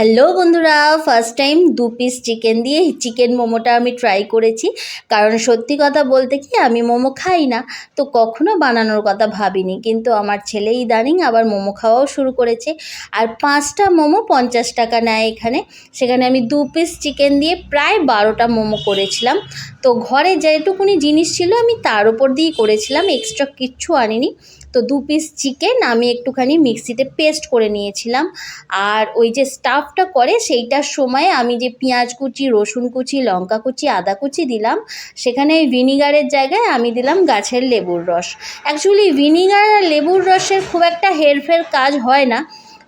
Hello বন্ধুরা first time দু piece chicken দিয়ে চিকেন মোমোটা আমি ট্রাই করেছি। কারণ সত্যি কথা বলতে কি, আমি মোমো খাই না, তো কখনো বানানোর কথা ভাবিনি। কিন্তু আমার ছেলে ইদানিং আবার মোমো খাওয়াও শুরু করেছে। আর পাঁচটা মোমো পঞ্চাশ টাকা নেয় এখানে। সেখানে আমি দু পিস চিকেন দিয়ে প্রায় বারোটা মোমো করেছিলাম। তো ঘরে যেটুকুনি জিনিস ছিল, আমি তার উপর দিয়েই করেছিলাম এক্সট্রা কিচ্ছু আনিনি। তো দু পিস চিকেন আমি একটুখানি মিক্সিতে পেস্ট করে নিয়েছিলাম। আর ওই যে স্টাফটা করে সেইটার সময় আমি যে পেঁয়াজ কুচি, রসুন কুচি, লঙ্কা কুচি, আদা কুচি দিলাম, সেখানে ভিনিগারের জায়গায় আমি দিলাম গাছের লেবুর রস। অ্যাকচুয়ালি ভিনিগার আর লেবুর রসের খুব একটা হেরফের কাজ হয় না,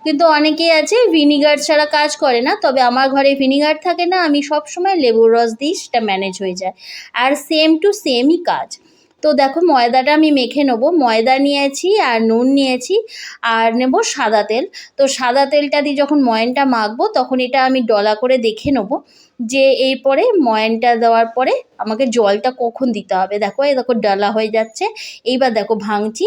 কিন্তু অনেকেই আছে ভিনিগার ছাড়া কাজ করে না, তবে আমার ঘরে ভিনিগার থাকে না, আমি সব সময় লেবুর রস দিই, সেটা ম্যানেজ হয়ে যায়। আর সেম টু সেমই কাজ। তো দেখো ময়দাটা আমি মেখে নেব। ময়দা নিয়েছি আর নুন নিয়েছি আর নেব সাদা তেল। তো সাদা তেলটা দিয়ে যখন ময়নটা মাখবো তখন এটা আমি ডলা করে দেখে নেব যে এই পরে ময়নটা দেওয়ার পরে আমাকে জলটা কখন দিতে হবে। দেখো, এই দেখো ডালা হয়ে যাচ্ছে। এইবার দেখো ভাঙছি।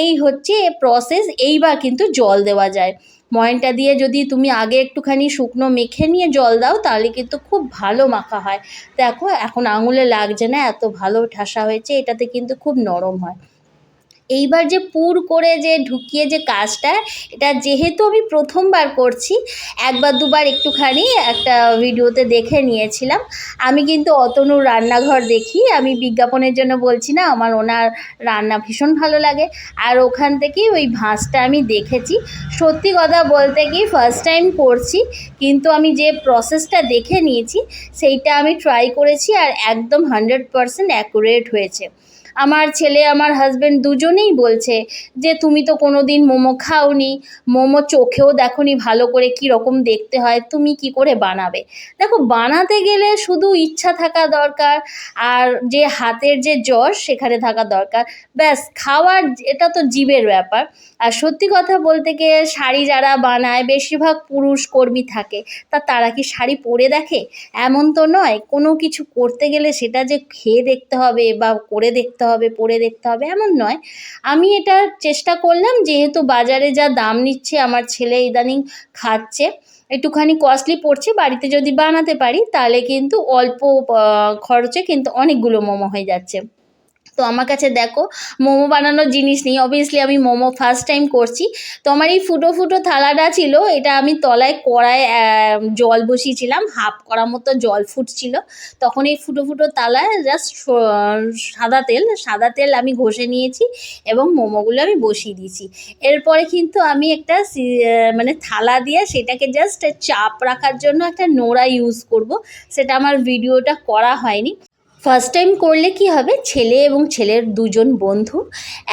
এই হচ্ছে প্রসেস এইবার কিন্তু জল দেওয়া যায়। ময়নটা দিয়ে যদি তুমি আগে একটুখানি শুকনো মেখে নিয়ে জল দাও, তাহলে কিন্তু খুব ভালো মাখা হয়। দেখো, এখন আঙুলে লাগছে না, এত ভালো ঠাসা হয়েছে, এটাতে কিন্তু খুব নরম হয়। এইবার যে পুর করে যে ঢুকিয়ে যে কাজটা, এটা যেহেতু আমি প্রথমবার করছি, একবার দুবার একটুখানি একটা ভিডিওতে দেখে নিয়েছিলাম। আমি কিন্তু অতনুর রান্নাঘর দেখি, আমি বিজ্ঞাপনের জন্য বলছি না, আমার ওনার রান্না ভীষণ ভালো লাগে। আর ওখান থেকেই ওই ভাঁজটা আমি দেখেছি। সত্যি কথা বলতে কি ফার্স্ট টাইম করছি, কিন্তু আমি যে প্রসেসটা দেখে নিয়েছি, সেইটা আমি ট্রাই করেছি আর একদম হান্ড্রেড পারসেন্ট অ্যাকুরেট হয়েছে। আমার ছেলে, আমার হাজব্যান্ড দুজনেই বলছে যে, তুমি তো কোনো দিন মোমো খাওনি, মোমো চোখেও দেখোনি ভালো করে কী রকম দেখতে হয়, তুমি কি করে বানাবে? দেখো, বানাতে গেলে শুধু ইচ্ছা থাকা দরকার আর যে হাতের যে যশ সেখানে থাকা দরকার। ব্যাস, খাওয়ার এটা তো জীবের ব্যাপার। আর সত্যি কথা বলতে গিয়ে শাড়ি যারা বানায়, বেশিরভাগ পুরুষ কর্মী থাকে, তা তারা কি শাড়ি পরে দেখে? এমন তো নয়, কোনো কিছু করতে গেলে সেটা যে খেয়ে দেখতে হবে বা করে দেখতে হবে পরে দেখতে হবে, এমন নয়। আমি এটা চেষ্টা করলাম, যেহেতু বাজারে যা দাম নিচ্ছে, আমার ছেলে ইদানিং খাচ্ছে, একটুখানি কস্টলি পড়ছে, বাড়িতে যদি বানাতে পারি, তাহলে কিন্তু অল্প খরচে কিন্তু অনেকগুলো মোমো হয়ে যাচ্ছে। তো আমার কাছে দেখো, মোমো বানানোর জিনিস নেই। অবভিয়াসলি আমি মোমো ফার্স্ট টাইম করছি। তো আমার এই ফুটো ফুটো থালাটা ছিল, এটা আমি তলায় কড়ায় জল বসিয়েছিলাম হাফ করা মতো জল ফুটছিল। তখন এই ফুটো ফুটো তালায় জাস্ট সাদা তেল সাদা তেল আমি ঘষে নিয়েছি এবং মোমোগুলো আমি বসিয়ে দিয়েছি। এরপরে কিন্তু আমি একটা মানে থালা দিয়ে সেটাকে জাস্ট চাপ রাখার জন্য একটা নোড়া ইউজ করব। সেটা আমার ভিডিওটা করা হয়নি। ফার্স্ট টাইম করলে কি হবে? ছেলে এবং ছেলের দুজন বন্ধু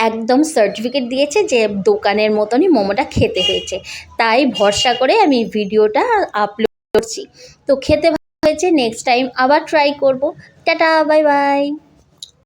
একদম সার্টিফিকেট দিয়েছে যে দোকানের মতনই মোমোটা খেতে হয়েছে। তাই ভরসা করে আমি ভিডিওটা আপলোড করছি। তো খেতে ভালো হয়েছে নেক্সট টাইম আবার ট্রাই করব। Tata bye bye